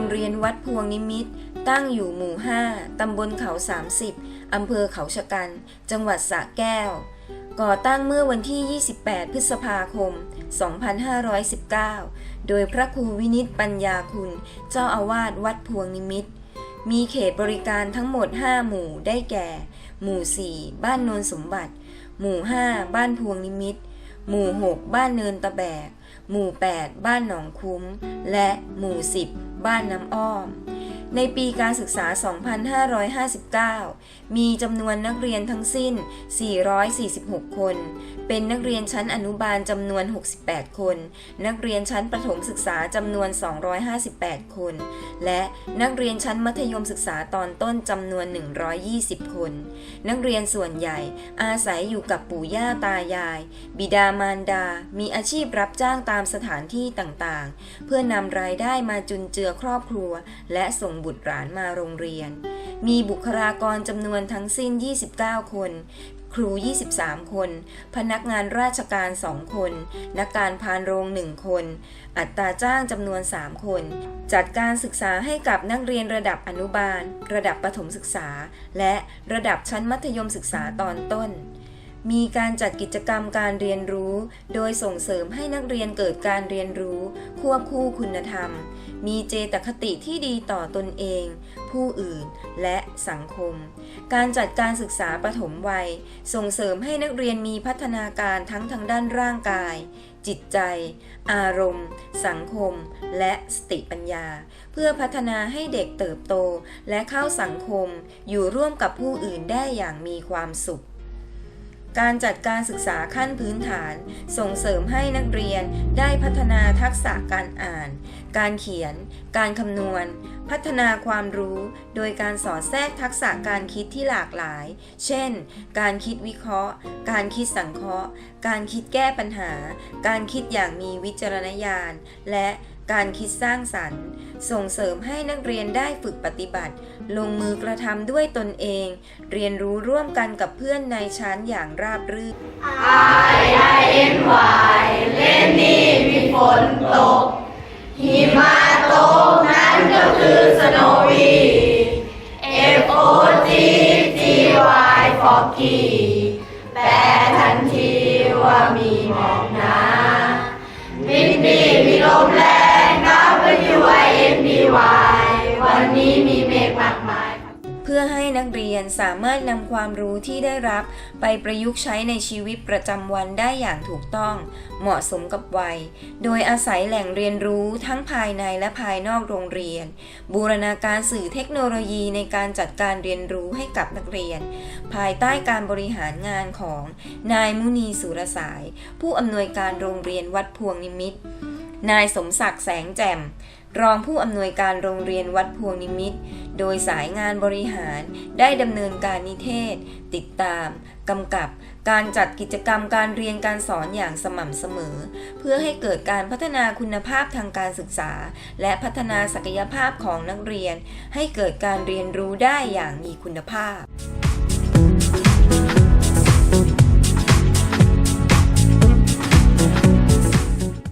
งเรียนวัดพวงนิมิต ตั้งอยู่หมู่ 5 ตำบลเขา 30 อำเภอเขาชะกัน จังหวัดสระแก้ว ก่อตั้งเมื่อวันที่ 28 พฤษภาคม 2519 โดยพระครูวินิตปัญญาคุณ เจ้าอาวาสวัดพวงนิมิต มีเขตบริการทั้งหมด 5 หมู่ ได้แก่ หมู่ 4 บ้านโนนสมบัติ หมู่ 5 บ้านพวงนิมิต หมู่ 6 บ้านเนินตะแบก หมู่ 8 บ้านหนองคุ้ม และหมู่ 10 บ้านน้ำอ้อม ในปีการศึกษา 2559 มีจำนวนนักเรียนทั้งสิ้น 446 คน เป็นนักเรียนชั้นอนุบาลจำนวน 68 คน นักเรียนชั้นประถมศึกษาจำนวน 258 คน และนักเรียนชั้นมัธยมศึกษาตอนต้นจำนวน 120 คน นักเรียนส่วนใหญ่อาศัยอยู่กับปู่ย่าตายาย บิดามารดา มีอาชีพรับจ้างตามสถานที่ต่างๆ เพื่อนำรายได้มาจุนเจือครอบครัว และส่งบุตรหลานมาโรงเรียน มีบุคลากรจำนวนทั้งสิ้น 29 คน ครู 23 คน พนักงานราชการ 2 คน นักการพานโรง 1 คน อัตราจ้างจำนวน 3 คน จัดการศึกษาให้กับนักเรียนระดับอนุบาล ระดับประถมศึกษา และระดับชั้นมัธยมศึกษาตอนต้นมีการจัดกิจกรรมการเรียนรู้ โดยส่งเสริมให้นักเรียนเกิดการเรียนรู้ ควบคู่คุณธรรม มีเจตคติที่ดีต่อตนเอง ผู้อื่นและสังคม การจัดการศึกษาปฐมวัย ส่งเสริมให้นักเรียนมีพัฒนาการทั้งทางด้านร่างกาย จิตใจ อารมณ์ สังคม และสติปัญญา เพื่อพัฒนาให้เด็กเติบโตและเข้าสังคม อยู่ร่วมกับผู้อื่นได้อย่างมีความสุข การจัดการศึกษาขั้นพื้นฐาน ส่งเสริมให้นักเรียนได้พัฒนาทักษะการอ่าน การเขียน การคำนวณ พัฒนาความรู้ โดยการสอดแทรกทักษะการคิดที่หลากหลาย เช่น การคิดวิเคราะห์ การคิดสังเคราะห์ การคิดแก้ปัญหา การคิดอย่างมีวิจารณญาณ และ การคิดสร้างสรรค์ ส่งเสริมให้นักเรียนได้ฝึกปฏิบัติ ลงมือกระทำด้วยตนเอง เรียนรู้ร่วมกันกับเพื่อนในชั้นอย่างราบรื่น I I N Y เล่นนี่มีฝนตก หิมะตกนั้นก็คือสโนวี F O G G Y foggy พื่อให้นักเรียนสามารถนำความรู้ที่ได้รับ ไปประยุกต์ใช้ในชีวิตประจำวันได้อย่างถูกต้อง เหมาะสมกับวัย โดยอาศัยแหล่งเรียนรู้ทั้งภายในและภายนอกโรงเรียน บูรณาการสื่อเทคโนโลยีในการจัดการเรียนรู้ให้กับนักเรียน ภายใต้การบริหารงานของนายมุนีสุรสาย ผู้อำนวยการโรงเรียนวัดพวงนิมิตนายสมศักดิ์แสงแจ่ม รองผู้อำนวยการโรงเรียนวัดพวงนิมิตร โดยสายงานบริหารได้ดำเนินการนิเทศ ติดตามกำกับการจัดกิจกรรมการเรียนการสอนอย่างสม่ำเสมอ เพื่อให้เกิดการพัฒนาคุณภาพทางการศึกษา และพัฒนาศักยภาพของนักเรียน ให้เกิดการเรียนรู้ได้อย่างมีคุณภาพ